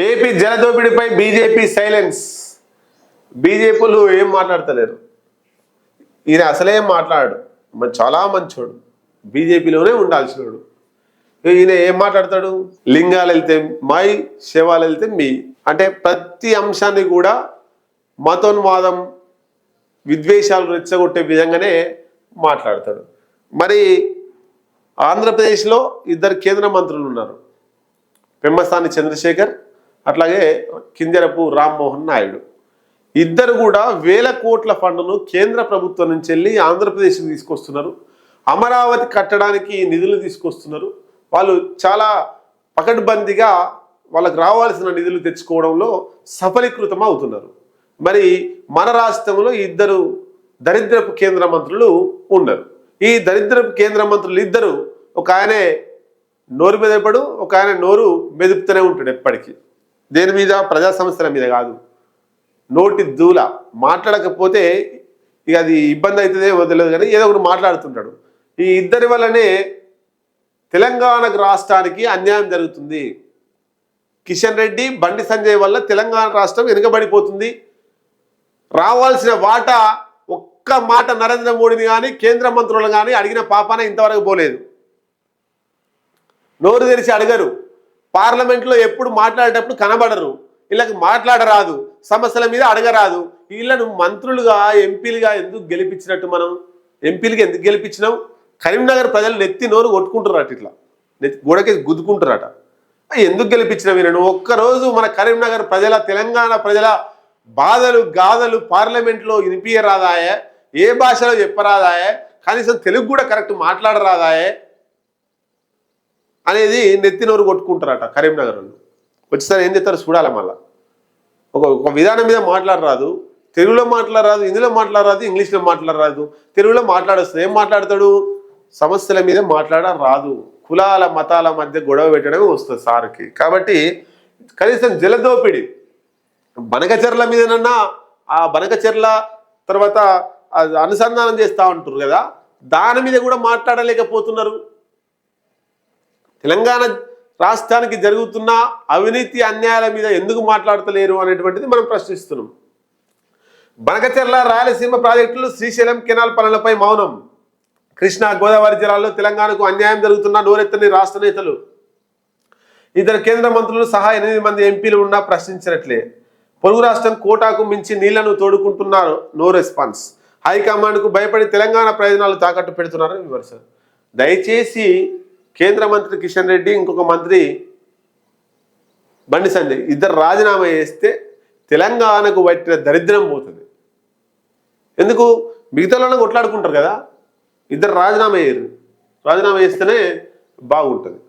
AP జలదోపిడిపై BJP silence. బీజేపీలు ఏం మాట్లాడతలేరు. ఈయన అసలే మాట్లాడు. మరి చాలా మంచోడు. బీజేపీలోనే ఉండాల్సినోడు. ఈయన ఏం మాట్లాడతాడు? లింగాలు వెళ్తే మై శవాలు వెళ్తే మీ. అంటే ప్రతి అంశాన్ని కూడా మతోన్వాదం విద్వేషాలు రెచ్చగొట్టే విధంగానే మాట్లాడతాడు. మరి ఆంధ్రప్రదేశ్లో ఇద్దరు కేంద్ర మంత్రులు ఉన్నారు. పెమ్మసాని చంద్రశేఖర్ అట్లాగే కింజరపు రామ్మోహన్ నాయుడు. ఇద్దరు కూడా వేల కోట్ల ఫండ్ను కేంద్ర ప్రభుత్వం నుంచి వెళ్ళి ఆంధ్రప్రదేశ్కి తీసుకొస్తున్నారు. అమరావతి కట్టడానికి నిధులు తీసుకొస్తున్నారు. వాళ్ళు చాలా పకడ్బందీగా వాళ్ళకు రావాల్సిన నిధులు తెచ్చుకోవడంలో సఫలీకృతం అవుతున్నారు. మరి మన రాష్ట్రంలో ఇద్దరు దరిద్రపు కేంద్ర మంత్రులు ఉన్నారు. ఈ దరిద్రపు కేంద్ర మంత్రులు ఇద్దరు ఒక ఆయనే నోరు మెదపడు ఒక ఆయన నోరు మెదుపుతూనే ఉంటాడు ఎప్పటికీ. దేని మీద? ప్రజా సమస్యల మీద కాదు. నోటి దూల. మాట్లాడకపోతే ఇక అది ఇబ్బంది అవుతుందే వదలదు కానీ ఏదో ఒకటి మాట్లాడుతుంటాడు. ఈ ఇద్దరి వల్లనే తెలంగాణకు రాష్ట్రానికి అన్యాయం జరుగుతుంది. కిషన్ రెడ్డి బండి సంజయ్ వల్ల తెలంగాణ రాష్ట్రం వెనుకబడిపోతుంది. రావాల్సిన వాటా ఒక్క మాట నరేంద్ర మోడీని కానీ కేంద్ర మంత్రులను కానీ అడిగిన పాపాన ఇంతవరకు పోలేదు. నోరు తెరిచి అడగరు. పార్లమెంట్లో ఎప్పుడు మాట్లాడేటప్పుడు కనబడరు. వీళ్ళకి మాట్లాడరాదు. సమస్యల మీద అడగరాదు. వీళ్ళను మంత్రులుగా ఎంపీలుగా ఎందుకు గెలిపించినట్టు మనం? ఎంపీలుగా ఎందుకు గెలిపించినాం? కరీంనగర్ ప్రజలు నెత్తి నోరు కొట్టుకుంటున్నారట ఇట్లా. నెత్తి గోడకి గుద్దుకుంటున్నారట. ఎందుకు గెలిపించిన వీళ్ళను? ఒక్కరోజు మన కరీంనగర్ ప్రజల తెలంగాణ ప్రజల బాధలు గాథలు పార్లమెంట్లో వినిపించరాదాయే ఏ భాషలో చెప్పరాదాయే. కనీసం తెలుగు కూడా కరెక్ట్ మాట్లాడరాదాయే. అనేది నెత్తినోరు కొట్టుకుంటారట కరీంనగర్ వాళ్ళు వచ్చేసరి ఏం చేస్తారు చూడాలి మళ్ళీ. ఒక ఒక విధానం మీద మాట్లాడరాదు. తెలుగులో మాట్లాడరాదు హిందీలో మాట్లాడరాదు ఇంగ్లీష్లో మాట్లాడరాదు. తెలుగులో మాట్లాడొస్తుంది ఏం మాట్లాడతాడు? సమస్యల మీద మాట్లాడరాదు. కులాల మతాల మధ్య గొడవ పెట్టడమే వస్తుంది సార్కి. కాబట్టి కనీసం జలదోపిడి. బనకచెర్ల మీదనన్నా ఆ బనకచెర్ల తర్వాత అది అనుసంధానం చేస్తూ ఉంటారు కదా దాని మీద కూడా మాట్లాడలేకపోతున్నారు. తెలంగాణ రాష్ట్రానికి జరుగుతున్న అవినీతి అన్యాయాల మీద ఎందుకు మాట్లాడతలేరు అనేటువంటిది మనం ప్రశ్నిస్తున్నాం. బనకచెర్ల రాయలసీమ ప్రాజెక్టులు శ్రీశైలం కెనాల్ పనులపై మౌనం. కృష్ణా గోదావరి జిల్లాల్లో తెలంగాణకు అన్యాయం జరుగుతున్న నోరెత్తని రాష్ట్ర నేతలు. ఇద్దరు కేంద్ర మంత్రులు సహా ఎనిమిది మంది ఎంపీలు ఉన్నా ప్రశ్నించినట్లే. పొరుగు రాష్ట్రం కోటాకు మించి నీళ్ళను తోడుకుంటున్నారు నో రెస్పాన్స్. హైకమాండ్కు భయపడి తెలంగాణ ప్రయోజనాలు తాకట్టు పెడుతున్నారని విమర్శ. దయచేసి కేంద్ర మంత్రి కిషన్ రెడ్డి ఇంకొక మంత్రి బండి సంజయ్. ఇద్దరు రాజీనామా చేస్తే తెలంగాణకు పట్టిన దరిద్రం పోతుంది. ఎందుకు? మిగతాలోనే కొట్లాడుకుంటారు కదా. ఇద్దరు రాజీనామా చేయరు. రాజీనామా చేస్తేనే బాగుంటుంది.